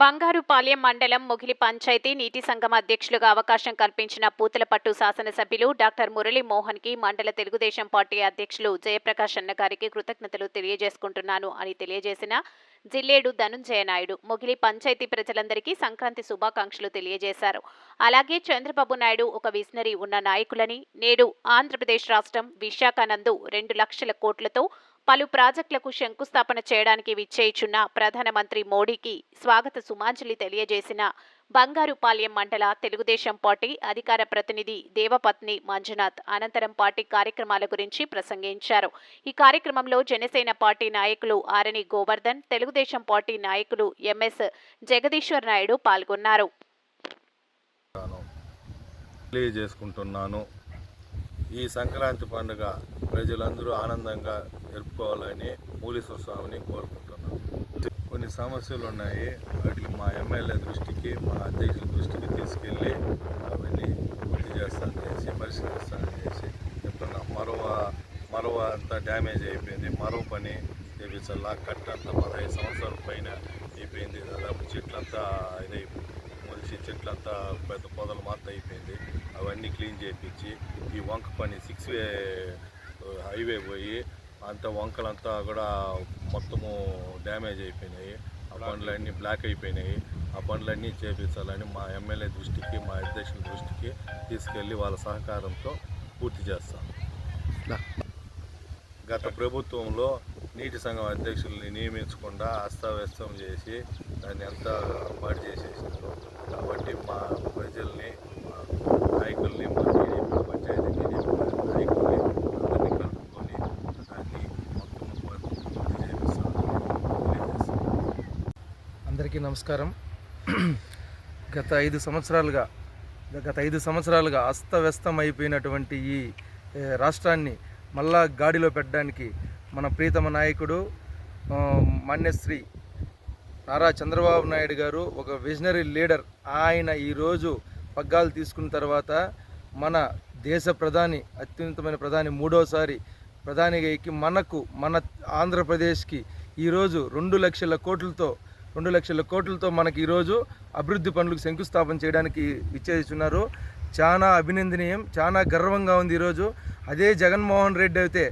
బంగారుపాలెం మండలం మొగిలి పంచాయతీ నీటి సంఘం అధ్యక్షులుగా అవకాశం కల్పించిన పూతలపట్టు శాసనసభ్యులు డాక్టర్ మురళీ మోహన్కి మండల తెలుగుదేశం పార్టీ అధ్యక్షులు జయప్రకాష్ అన్న గారికి కృతజ్ఞతలు తెలియజేసుకుంటున్నాను అని తెలియజేసిన జిల్లేడు ధనుంజయ నాయుడు మొగిలి పంచాయతీ ప్రజలందరికీ సంక్రాంతి శుభాకాంక్షలు తెలియజేశారు. అలాగే చంద్రబాబు నాయుడు ఒక విజనరీ ఉన్న నాయకులని నేడు ఆంధ్రప్రదేశ్ రాష్ట్రం విశాఖనందు రెండు లక్షల కోట్లతో పలు ప్రాజెక్టులకు శంకుస్థాపన చేయడానికి విచ్చేయిచున్న ప్రధానమంత్రి మోడీకి స్వాగత సుమాంజలి తెలియజేసిన బంగారుపాలెం మండల తెలుగుదేశం పార్టీ అధికార ప్రతినిధి దేవపత్ని మంజునాథ్ అనంతరం పార్టీ కార్యక్రమాల గురించి ప్రసంగించారు. ఈ కార్యక్రమంలో జనసేన పార్టీ నాయకులు ఆరణి గోవర్ధన్ తెలుగుదేశం పార్టీ నాయకులు ఎంఎస్ జగదీశ్వర్ నాయుడు పాల్గొన్నారు. ఈ సంక్రాంతి పండుగ ప్రజలందరూ ఆనందంగా జరుపుకోవాలని మూలీశ్వర స్వామిని కోరుకుంటున్నాను కొన్ని సమస్యలు ఉన్నాయి. వాటిని మా ఎమ్మెల్యే దృష్టికి మా అధ్యక్షుల దృష్టికి తీసుకెళ్ళి అవన్నీ పూర్తి చేస్తాను చేసి పరిష్కరిస్తాను చేసి చెప్తున్నాం. మరవ మరవ అంతా డ్యామేజ్ అయిపోయింది. మరో పని చేపించాలా? కట్ట అంతా పదహైదు సంవత్సరాల పైన అయిపోయింది. దాదాపు చెట్లంతా ఇదైపోయింది మొలిసి చెట్లంతా పెద్ద పొదలు మాత్రం అయిపోయింది. అవన్నీ క్లీన్ చేయించి ఈ వంక పని సిక్స్ వే హైవే పోయి అంత వంకలంతా కూడా మొత్తము డ్యామేజ్ అయిపోయినాయి. ఆ బండ్లన్నీ బ్లాక్ అయిపోయినాయి. ఆ బండ్లన్నీ చేపించాలని మా ఎమ్మెల్యే దృష్టికి మా అధ్యక్షుల దృష్టికి తీసుకెళ్ళి వాళ్ళ సహకారంతో పూర్తి చేస్తాం. గత ప్రభుత్వంలో నీటి సంఘం అధ్యక్షుల్ని నియమించకుండా అస్తవ్యస్తం చేసి దాన్ని అంతా పాడు చేసేసినారు కాబట్టి మా ప్రజల్ని నాయకుల్ని మా టీడీపీ పంచాయతీ టీడీపీ నాయకుల్ని అందరినీ కలుపుకొని దాన్ని మొత్తం పూర్తి చేపిస్తామని తెలియజేస్తున్నాను అందరికీ నమస్కారం. గత ఐదు సంవత్సరాలుగా గత ఐదు సంవత్సరాలుగా అస్తవ్యస్తం అయిపోయినటువంటి ఈ రాష్ట్రాన్ని మళ్ళా గాడిలో పెట్టడానికి మన ప్రీతమ నాయకుడు మాన్యశ్రీ నారా చంద్రబాబు నాయుడు గారు ఒక విజనరీ లీడర్. ఆయన ఈరోజు పగ్గాలు తీసుకున్న తర్వాత మన దేశ ప్రధాని అత్యున్నతమైన ప్రధాని మూడోసారి ప్రధానిగా ఎక్కి మనకు మన ఆంధ్రప్రదేశ్కి ఈరోజు రెండు లక్షల కోట్లతో రెండు లక్షల కోట్లతో మనకి ఈరోజు అభివృద్ధి పనులకు శంకుస్థాపన చేయడానికి ఇచ్చేస్తున్నారు. చాలా అభినందనీయం చాలా గర్వంగా ఉంది ఈరోజు. అదే జగన్మోహన్ రెడ్డి అయితే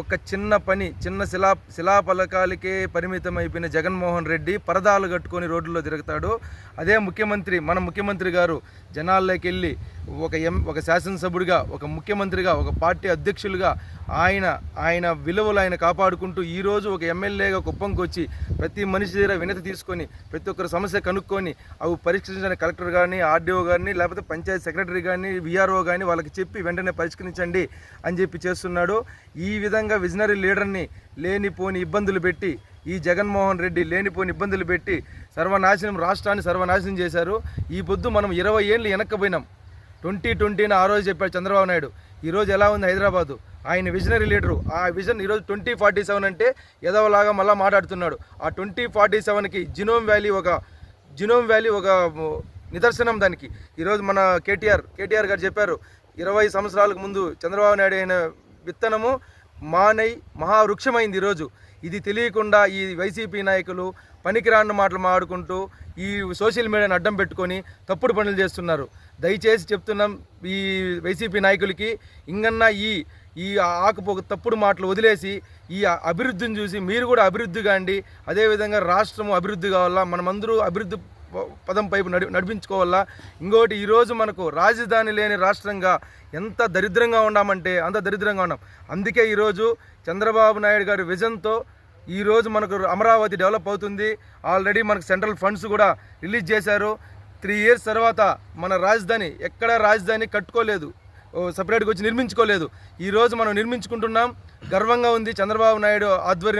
ఒక చిన్న పని చిన్న శిలా శిలాఫలకాలకే పరిమితం అయిపోయిన జగన్మోహన్ రెడ్డి పరదాలు కట్టుకొని రోడ్లలో తిరుగుతాడు. అదే ముఖ్యమంత్రి మన ముఖ్యమంత్రి గారు జనాల్లోకి వెళ్ళి ఒక ఎం ఒక శాసనసభ్యుడిగా ఒక ముఖ్యమంత్రిగా ఒక పార్టీ అధ్యక్షులుగా ఆయన ఆయన విలువలు ఆయన కాపాడుకుంటూ ఈరోజు ఒక ఎమ్మెల్యేగా కుప్పంకి వచ్చి ప్రతి మనిషి దగ్గర వినతి తీసుకొని ప్రతి ఒక్కరి సమస్య కనుక్కొని అవి పరీక్షించడానికి కలెక్టర్ కానీ ఆర్డీఓ కానీ లేకపోతే పంచాయతీ సెక్రటరీ కానీ విఆర్ఓ కానీ వాళ్ళకి చెప్పి వెంటనే పరిష్కరించండి అని చెప్పి చేస్తున్నాడు. ఈ విధంగా విజనరీ లీడర్ని లేనిపోని ఇబ్బందులు పెట్టి ఈ జగన్మోహన్ రెడ్డి లేనిపోని ఇబ్బందులు పెట్టి సర్వనాశనం రాష్ట్రాన్ని సర్వనాశనం చేశారు. ఈ పొద్దు మనం ఇరవై ఏళ్ళు వెనక్కపోయినాం. ట్వంటీ ట్వంటీని ఆ రోజు చెప్పాడు చంద్రబాబు నాయుడు. ఈరోజు ఎలా ఉంది హైదరాబాదు? ఆయన విజనరీ లీడరు. ఆ విజన్ ఈరోజు ట్వంటీ ఫార్టీ సెవెన్ అంటే ఎదవలాగా మళ్ళీ మాట్లాడుతున్నాడు. ఆ ట్వంటీ ఫార్టీ సెవెన్కి జినోమ్ వ్యాలీ ఒక జినోమ్ వ్యాలీ ఒక నిదర్శనం దానికి. ఈరోజు మన కేటీఆర్ కేటీఆర్ గారు చెప్పారు ఇరవై సంవత్సరాలకు ముందు చంద్రబాబు నాయుడు అయిన విత్తనము మానై మహావృక్షమైంది ఈరోజు. ఇది తెలియకుండా ఈ వైసీపీ నాయకులు పనికిరాని మాటలు మాడుకుంటూ ఈ సోషల్ మీడియాను అడ్డం పెట్టుకొని తప్పుడు పనులు చేస్తున్నారు. దయచేసి చెప్తున్నాం ఈ వైసీపీ నాయకులకి ఇంకన్నా ఈ ఈ ఆకపోక తప్పుడు మాటలు వదిలేసి ఈ అభివృద్ధిని చూసి మీరు కూడా అభివృద్ధి కాండి అదేవిధంగా రాష్ట్రం అభివృద్ధి కావాలా? మనమందరూ అభివృద్ధి పదం పైపు నడి నడిపించుకోవాలా ఇంకోటి ఈరోజు మనకు రాజధాని లేని రాష్ట్రంగా ఎంత దరిద్రంగా ఉన్నామంటే అంత దరిద్రంగా ఉన్నాం. అందుకే ఈరోజు చంద్రబాబు నాయుడు గారి విజన్తో ఈరోజు మనకు అమరావతి డెవలప్ అవుతుంది. ఆల్రెడీ మనకు సెంట్రల్ ఫండ్స్ కూడా రిలీజ్ చేశారు. త్రీ ఇయర్స్ తర్వాత మన రాజధాని ఎక్కడ రాజధాని కట్టుకోలేదు. ఓ సపరేట్గా వచ్చి నిర్మించుకోలేదు. ఈరోజు మనం నిర్మించుకుంటున్నాం. గర్వంగా ఉంది చంద్రబాబు నాయుడు ఆధ్వర్యం